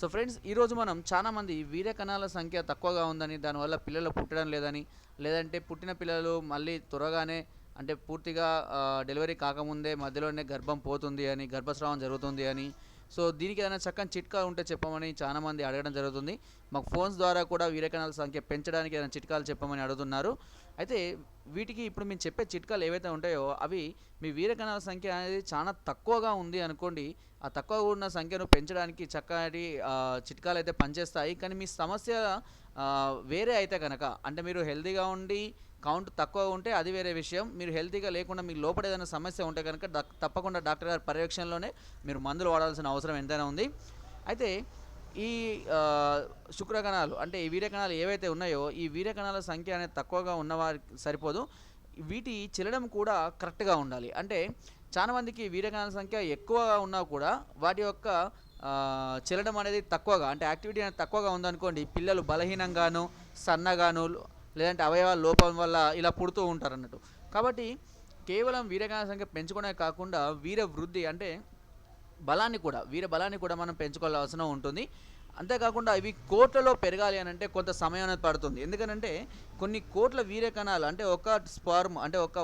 So friends ఈరోజు మనం చాలామంది వీర్య కణాల సంఖ్య తక్కువగా ఉందని దానివల్ల పిల్లలు పుట్టడం లేదని లేదంటే పుట్టిన పిల్లలు మళ్ళీ త్వరగానే అంటే పూర్తిగా డెలివరీ కాకముందే మధ్యలోనే గర్భం పోతుంది అని గర్భస్రావం జరుగుతుంది అని. సో దీనికి ఏదైనా చక్కని చిట్కా ఉంటే చెప్పమని చాలామంది అడగడం జరుగుతుంది. మాకు ఫోన్స్ ద్వారా కూడా వీరకణాల సంఖ్య పెంచడానికి ఏదైనా చిట్కాలు చెప్పమని అడుగుతున్నారు. అయితే వీటికి ఇప్పుడు మేము చెప్పే చిట్కాలు ఏవైతే ఉంటాయో అవి మీ వీరకణాల సంఖ్య అనేది చాలా తక్కువగా ఉంది అనుకోండి. ఆ తక్కువగా ఉన్న సంఖ్యను పెంచడానికి చక్కటి చిట్కాలు అయితే పనిచేస్తాయి. కానీ మీ సమస్య వేరే అయితే కనుక అంటే మీరు హెల్తీగా ఉండి కౌంట్ తక్కువ ఉంటే అది వేరే విషయం. మీరు హెల్తీగా లేకుండా మీకు లోపల ఏదైనా సమస్య ఉంటే కనుక తప్పకుండా డాక్టర్ గారి పర్యవేక్షణలోనే మీరు మందులు వాడాల్సిన అవసరం ఎంతైనా ఉంది. అయితే ఈ శుక్రకణాలు అంటే ఈ వీర్యకణాలు ఏవైతే ఉన్నాయో ఈ వీర్యకణాల సంఖ్య అనేది తక్కువగా ఉన్నవారికి సరిపోదు. వీటి చెల్లడం కూడా కరెక్ట్గా ఉండాలి. అంటే చాలా మందికి వీర్యకణాల సంఖ్య ఎక్కువగా ఉన్నా కూడా వాటి యొక్క చెల్లడం అనేది తక్కువగా అంటే యాక్టివిటీ అనేది తక్కువగా ఉందనుకోండి. పిల్లలు బలహీనంగాను సన్నగాను లేదంటే అవయవాల లోపం వల్ల ఇలా పుడుతూ ఉంటారు అన్నట్టు కాబట్టి కేవలం వీరకణాల సంఖ్య పెంచుకోవడమే కాకుండా వీర వృద్ధి అంటే బలాన్ని కూడా వీర బలాన్ని కూడా మనం పెంచుకోవాల్సిన ఉంటుంది. అంతేకాకుండా ఇవి కోట్లలో పెరగాలి అని అంటే కొంత సమయం అనేది పడుతుంది. ఎందుకనంటే కొన్ని కోట్ల వీర కణాలు అంటే ఒక స్పర్మ్ అంటే ఒక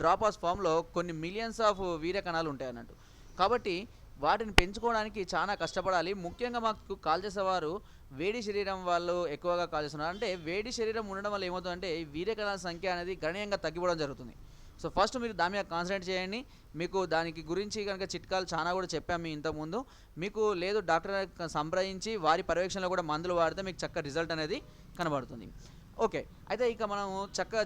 డ్రాప్ ఆఫ్ ఫామ్లో కొన్ని మిలియన్స్ ఆఫ్ వీర కణాలు ఉంటాయి అన్నట్టు. కాబట్టి వాటిని పెంచుకోవడానికి చాలా కష్టపడాలి. ముఖ్యంగా మాకు కాల్ చేసేవారు వేడి శరీరం వాళ్ళు ఎక్కువగా కాల్ చేస్తున్నారు. అంటే వేడి శరీరం ఉండడం వల్ల ఏమవుతుందంటే వీరకణాల వీర్య కణాల సంఖ్య అనేది గణనీయంగా తగ్గిపోవడం జరుగుతుంది. సో ఫస్ట్ మీరు దాని మీద కాన్సన్ట్రేట్ చేయండి. మీకు దానికి గురించి కనుక చిట్కాలు చాలా కూడా చెప్పాము మీ ఇంతకుముందు. మీకు లేదు డాక్టర్ సంప్రదించి వారి పర్యవేక్షణలో కూడా మందులు వాడితే మీకు చక్క రిజల్ట్ అనేది కనబడుతుంది. ఓకే. అయితే ఇక మనము చక్క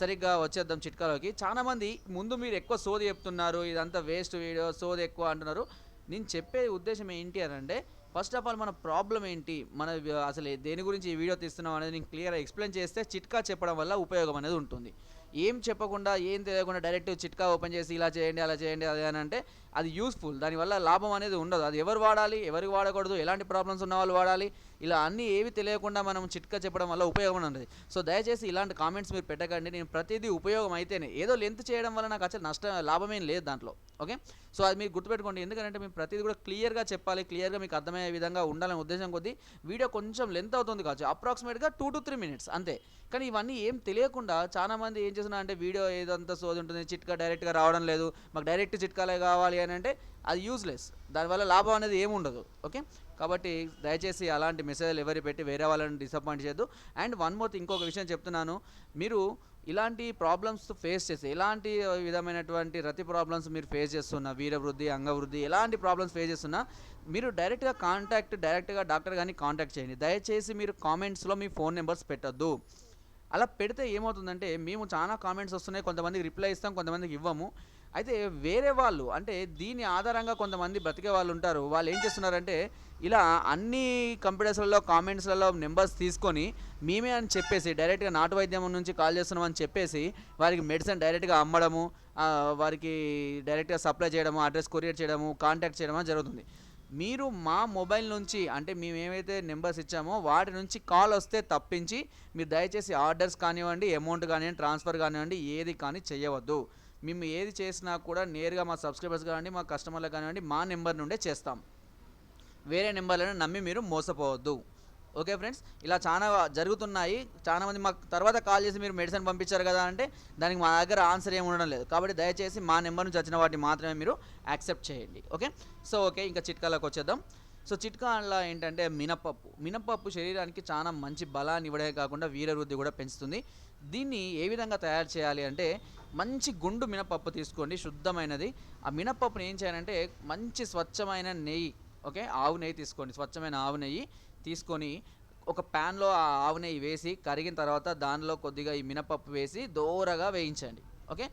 సరిగ్గా వచ్చేద్దాం చిట్కాలోకి. చాలామంది ముందు మీరు ఎక్కువ సోది చెప్తున్నారు ఇదంతా వేస్ట్ వీడియో సోది ఎక్కువ అంటున్నారు. నేను చెప్పే ఉద్దేశం ఏంటి అని అంటే ఫస్ట్ ఆఫ్ ఆల్ మన ప్రాబ్లం ఏంటి? మన అసలు దేని గురించి ఈ వీడియో తీస్తున్నాం అనేది నేను క్లియర్గా ఎక్స్ప్లెయిన్ చేస్తే చిట్కా చెప్పడం వల్ల ఉపయోగం అనేది ఉంటుంది. ఏం చెప్పకుండా ఏం తెలియకుండా డైరెక్ట్ చిట్కా ఓపెన్ చేసి ఇలా చేయండి అలా చేయండి అదే అని అంటే అది యూస్ఫుల్ దానివల్ల లాభం అనేది ఉండదు. అది ఎవరు వాడాలి ఎవరికి వాడకూడదు ఎలాంటి ప్రాబ్లమ్స్ ఉన్న వాళ్ళు వాడాలి ఇలా అన్నీ ఏవి తెలియకుండా మనం చిట్కా చెప్పడం వల్ల ఉపయోగం ఉండదు సో దయచేసి ఇలాంటి కామెంట్స్ మీరు పెట్టకండి. నేను ప్రతిదీ ఉపయోగం అయితేనే. ఏదో లెంత్ చేయడం వల్ల నాకు అసలు నష్టం లాభమేం లేదు దాంట్లో. ఓకే? సో అది మీరు గుర్తుపెట్టుకోండి. ఎందుకంటే మేము ప్రతిదీ కూడా క్లియర్గా చెప్పాలి. క్లియర్గా మీకు అర్థమయ్యే విధంగా ఉండాలనే ఉద్దేశం కొద్దీ వీడియో కొంచెం లెంత్ అవుతుంది కావచ్చు. అప్రాక్సిమేట్గా టూ టు త్రీ మినిట్స్ అంతే. కానీ ఇవన్నీ ఏం తెలియకుండా చాలా మంది ఏం చేస్తున్నా అంటే వీడియో ఏదంతా సోది ఉంటుంది. చిట్కా డైరెక్ట్గా రావడం లేదు. మాకు డైరెక్ట్ చిట్కాలే కావాలి అని అంటే అది యూజ్లెస్ దానివల్ల లాభం అనేది ఏముండదు. ఓకే? కాబట్టి దయచేసి అలాంటి మెసేజ్లు ఎవరి పెట్టి వేరే వాళ్ళని డిసప్పాయింట్ చేయొద్దు. అండ్ వన్ మోర్ ఇంకొక విషయం చెప్తున్నాను. మీరు ఇలాంటి ప్రాబ్లమ్స్ ఫేస్ చేసి ఎలాంటి విధమైనటువంటి రతి ప్రాబ్లమ్స్ మీరు ఫేస్ చేస్తున్నా వీరవృద్ధి అంగవృద్ధి ఎలాంటి ప్రాబ్లమ్స్ ఫేస్ చేస్తున్నా మీరు డైరెక్ట్గా కాంటాక్ట్ డైరెక్ట్గా డాక్టర్ కానీ కాంటాక్ట్ చేయండి. దయచేసి మీరు కామెంట్స్లో మీ ఫోన్ నెంబర్స్ పెట్టద్దు. అలా పెడితే ఏమవుతుందంటే మేము చాలా కామెంట్స్ వస్తున్నాయి కొంతమందికి రిప్లై ఇస్తాం కొంతమందికి ఇవ్వము. అయితే వేరే వాళ్ళు అంటే దీని ఆధారంగా కొంతమంది బ్రతికే వాళ్ళు ఉంటారు. వాళ్ళు ఏం చేస్తున్నారంటే ఇలా అన్ని కంప్యూటర్స్లలో కామెంట్స్లలో నెంబర్స్ తీసుకొని మేమే అని చెప్పేసి డైరెక్ట్గా నాటు వైద్యం నుంచి కాల్ చేస్తున్నాం అని చెప్పేసి వారికి మెడిసిన్ డైరెక్ట్గా అమ్మడము వారికి డైరెక్ట్గా సప్లై చేయడము అడ్రస్ కొరియర్ చేయడము కాంటాక్ట్ చేయడము జరుగుతుంది. మీరు మా మొబైల్ నుంచి అంటే మేము ఏమైతే నెంబర్స్ ఇచ్చామో వాటి నుంచి కాల్ వస్తే తప్పించి మీరు దయచేసి ఆర్డర్స్ కానివ్వండి అమౌంట్ కానివ్వండి ట్రాన్స్ఫర్ కానివ్వండి ఏది కానీ చేయవద్దు మేము ఏది చేసినా కూడా నేరుగా మా సబ్స్క్రైబర్స్ కానివ్వండి మా కస్టమర్లకు కానివ్వండి మా నెంబర్ నుండే చేస్తాం. వేరే నెంబర్లను నమ్మి మీరు మోసపోవద్దు. Okay friends? ఇలా చాలా జరుగుతున్నాయి. చాలా మంది మాకు తర్వాత కాల్ చేసి మీరు మెడిసిన్ పంపించారు కదా అంటే దానికి మా దగ్గర ఆన్సర్ ఏమి ఉండడం లేదు. కాబట్టి దయచేసి మా నెంబర్ నుంచి వచ్చిన వాటిని మాత్రమే మీరు యాక్సెప్ట్ చేయండి. ఓకే? సో ఓకే ఇంకా చిట్కాలకు వచ్చేద్దాం. సో చిట్కా చిట్కాలో ఏంటంటే మినపప్పు. మినపప్పు శరీరానికి చాలా మంచి బలాన్ని ఇవ్వడమే కాకుండా వీరవృద్ధి కూడా పెంచుతుంది. దీన్ని ఏ విధంగా తయారు చేయాలి అంటే మంచి గుండు మినపప్పు తీసుకోండి శుద్ధమైనది. ఆ మినపప్పుని ఏం చేయాలంటే మంచి స్వచ్ఛమైన నెయ్యి ఓకే ఆవు నెయ్యి తీసుకోండి. స్వచ్ఛమైన ఆవు నెయ్యి తీసుకొని ఒక ప్యాన్లో ఆ ఆవు నెయ్యి వేసి కరిగిన తర్వాత దానిలో కొద్దిగా ఈ మినపప్పు వేసి దోరగా వేయించండి ఓకే.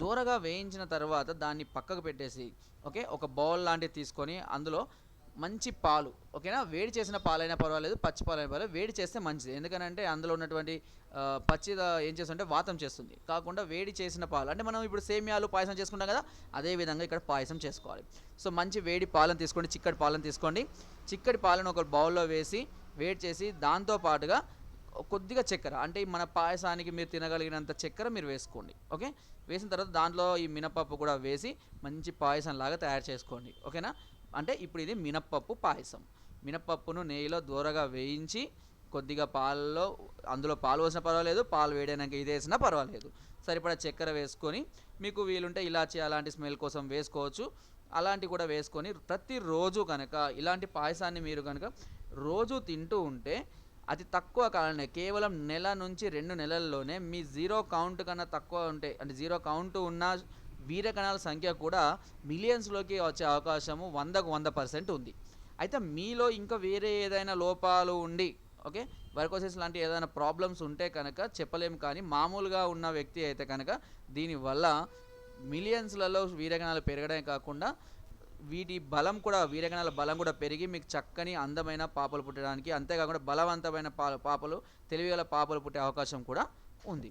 దూరగా వేయించిన తర్వాత దాన్ని పక్కకు పెట్టేసి ఓకే ఒక బౌల్ లాంటిది తీసుకొని అందులో మంచి పాలు ఓకేనా? వేడి చేసిన పాలైనా పర్వాలేదు పచ్చి పాలైనా పర్వాలేదు వేడి చేస్తే మంచిది. ఎందుకనంటే అందులో ఉన్నటువంటి పచ్చి ఏం చేస్తుంటే వాతం చేస్తుంది. కాకుండా వేడి చేసిన పాలు అంటే మనం ఇప్పుడు సేమియాలు పాయసం చేసుకుంటాం కదా అదే విధంగా ఇక్కడ పాయసం చేసుకోవాలి. సో మంచి వేడి పాలను తీసుకోండి చిక్కటి పాలను తీసుకోండి. చిక్కటి పాలను ఒక బౌల్లో వేసి వేడి చేసి దాంతో పాటుగా కొద్దిగా చక్కెర అంటే మన పాయసానికి మీరు తినగలిగినంత చక్కెర మీరు వేసుకోండి ఓకే? వేసిన తర్వాత దాంట్లో ఈ మినపప్పు కూడా వేసి మంచి పాయసం లాగా తయారు చేసుకోండి ఓకేనా? అంటే ఇప్పుడు ఇది మినప్పప్పు పాయసం. మినప్పప్పును నెయ్యిలో దూరగా వేయించి కొద్దిగా పాలలో అందులో పాలు పోసినా పర్వాలేదు పాలు వేడైనాక ఇది వేసినా పర్వాలేదు. సరిపడా చక్కెర వేసుకొని మీకు వీలుంటే ఇలాచి అలాంటి స్మెల్ కోసం వేసుకోవచ్చు. అలాంటి కూడా వేసుకొని ప్రతిరోజు కనుక ఇలాంటి పాయసాన్ని మీరు కనుక రోజు తింటూ ఉంటే అతి తక్కువ కాలంలో కేవలం నెల నుంచి రెండు నెలల్లోనే మీ జీరో కౌంట్ కన్నా తక్కువ ఉంటే అంటే జీరో కౌంట్ ఉన్న వీరగణాల సంఖ్య కూడా మిలియన్స్లోకి వచ్చే అవకాశము వందకు వంద పర్సెంట్ ఉంది. అయితే మీలో ఇంకా వేరే ఏదైనా లోపాలు ఉండి ఓకే? వర్కోసిస్ లాంటి ఏదైనా ప్రాబ్లమ్స్ ఉంటే కనుక చెప్పలేము కానీ మామూలుగా ఉన్న వ్యక్తి అయితే కనుక దీనివల్ల మిలియన్స్లలో వీరగణాలు పెరగడమే కాకుండా వీటి బలం కూడా వీరగణాల బలం కూడా పెరిగి మీకు చక్కని అందమైన పాపలు పుట్టడానికి అంతేకాకుండా బలవంతమైన పా పాపలు తెలివిగల పాపలు పుట్టే అవకాశం కూడా ఉంది.